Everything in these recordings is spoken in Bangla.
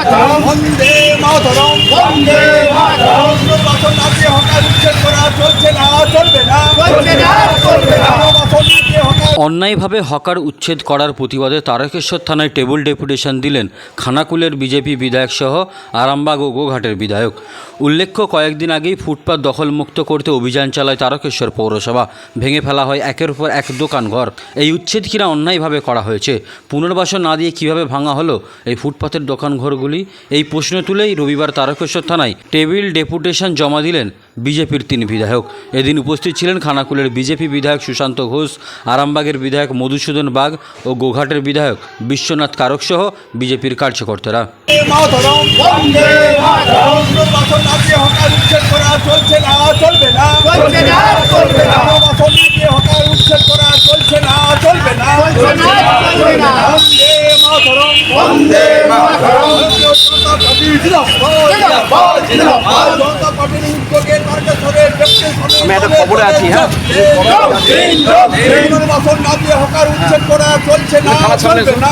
মাতরম বন্দে মাতরম বন্দে মাতরম। পুনর্বাসন না দিয়ে হকার উচ্ছেদ করা চলছে না চলবে না, চলবে না। পুনর্বাসন না দিয়ে হকার অন্যায়ভাবে হকার উচ্ছেদ করার প্রতিবাদে তারকেশ্বর থানায় টেবল ডেপুটেশন দিলেন খানাকুলের বিজেপি বিধায়ক সহ আরামবাগ ও গোঘাটের বিধায়ক। উল্লেখ্য, কয়েকদিন আগেই ফুটপাত দখলমুক্ত করতে অভিযান চালায় তারকেশ্বর পৌরসভা। ভেঙে ফেলা হয় একের পর এক দোকান ঘর। এই উচ্ছেদ কিনা অন্যায়ভাবে করা হয়েছে? পুনর্বাসন না দিয়ে কীভাবে ভাঙা হলো এই ফুটপাতের দোকান ঘরগুলি? এই প্রশ্ন তুলেই রবিবার তারকেশ্বর থানায় টেবিল ডেপুটেশন জমা দিলেন বিজেপির তিন বিধায়ক। এদিন উপস্থিত ছিলেন খানাকুলের বিজেপি বিধায়ক সুশান্ত ঘোষ আরামবাগের বিধায়ক মধুসূদন বাগ ও গোঘাটের বিধায়ক বিশ্বনাথ কারক সহ বিজেপির কার্যকর্তারা। বন্দে মাতরম। পুনর্বাসন আমি একটা খবরে আছি, হ্যাঁ। দিন যোগ দিন পুনর্বাসন না দিয়ে হকার উচ্ছেদ করা চলছে না চলবে না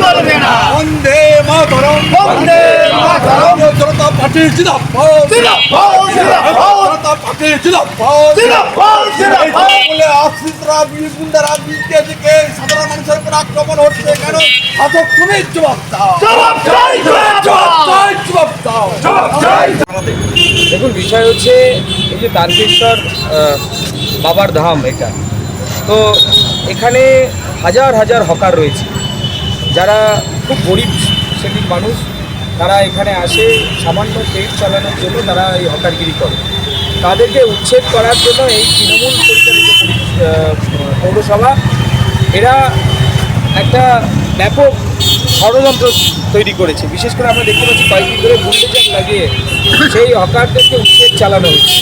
চলবে না, বন্দে মাতরম। বন্দে মাতরম। জনতা পার্টি জিন্দাবাদ। জিন্দাবাদ, জিন্দাবাদ। জনতা পার্টি জিন্দাবাদ। জিন্দাবাদ, জিন্দাবাদ। বলে আশ্রিতরা গুন্ডারা বিদ্যে থেকে সাধারণ মানুষের উপর আক্রমণ হচ্ছে কেন? শাসক তুমি জবাব দাও। জবাব চাই, জবাব জবাব দেখুন, বিষয় হচ্ছে এই যে তারকেশ্বর বাবার ধাম এটা, তো এখানে হাজার হাজার হকার রয়েছে। যারা খুব গরিব শ্রেণির মানুষ, তারা এখানে আসে, সামান্য পেট চালানোর জন্য তারা এই হকারগিরি করে। তাদেরকে উচ্ছেদ করার জন্য এই তৃণমূল পরিচালিত পৌরসভা, এরা একটা ব্যাপক ষড়যন্ত্র তৈরি করেছে। বিশেষ করে আমরা দেখতে পাচ্ছি কয়েকদিন ধরে বুল্ডেজার লাগিয়ে সেই হকারদেরকে উচ্ছেদ চালানো হচ্ছে।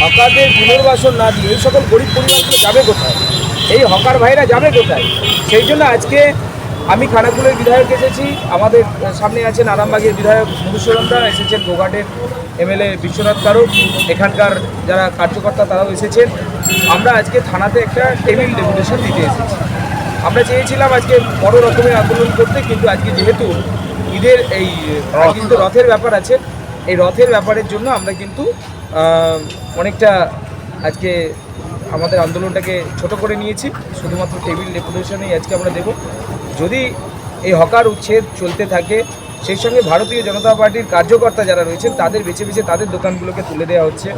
হকারদের পুনর্বাসন না দিয়ে এই সকল গরিব পরিবারগুলো যাবে কোথায়? এই হকার ভাইরা যাবে কোথায়? সেই জন্য আজকে আমি খানাকুলের বিধায়ক এসেছি। আমাদের সামনে আছেন আরামবাগের বিধায়ক মধুসূদনদা, এসেছেন গোঘাটের এমএলএ বিশ্বনাথ কারক। এখানকার যারা কার্যকর্তা তারাও এসেছেন। আমরা আজকে থানাতে একটা টেবিল ডেপুটেশন দিতে এসেছি। আমরা চেয়েছিলাম আজকে বড় রকমের আন্দোলন করতে কিন্তু আজকে যেহেতু ঈদের এই কিন্তু রথের ব্যাপার আছে এই রথের ব্যাপারের জন্য আমরা কিন্তু অনেকটা আজকে আমাদের আন্দোলনটাকে ছোট করে নিয়েছি। শুধুমাত্র টেবিল ডেপুটেশনেই আজকে আমরা দেব। যদি এই হকার উচ্ছেদ চলতে থাকে সেই সঙ্গে ভারতীয় জনতা পার্টির কার্যকর্তা যারা রয়েছেন তাদের বেছে বেছে তাদের দোকানগুলোকে তুলে দেওয়া হচ্ছে।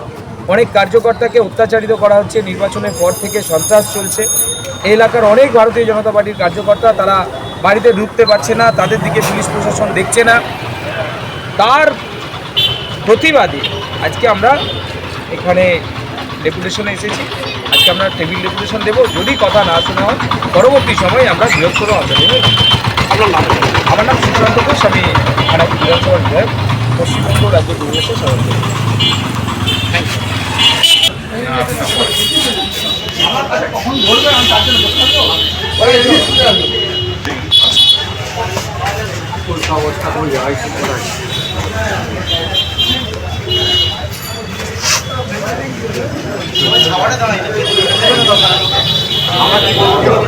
অনেক কার্যকর্তাকে অত্যাচারিত করা হচ্ছে। নির্বাচনের পর থেকে সন্ত্রাস চলছে। এই এলাকার অনেক ভারতীয় জনতা পার্টির কার্যকর্তা তারা বাড়িতে ঢুকতে পারছে না তাদের দিকে পুলিশ প্রশাসন দেখছে না। তার প্রতিবাদে আজকে আমরা এখানে ডেপুটেশনে এসেছি। আজকে আমরা টেবিল ডেপুটেশন দেবো। যদি কথা না শোনা হয় পরবর্তী সময়ে আমরা বৃহত্তর আন্দোলনে আমার নাম সুশান্ত ঘোষ। আমি খানাপুর বিধানসভার বিধায়ক। পশ্চিমবঙ্গ রাজ্য কংগ্রেসের সভাপতি আমার কাছে কখন বলবে আমি তার জন্য অবস্থা বলি হয় আমার কি বলবো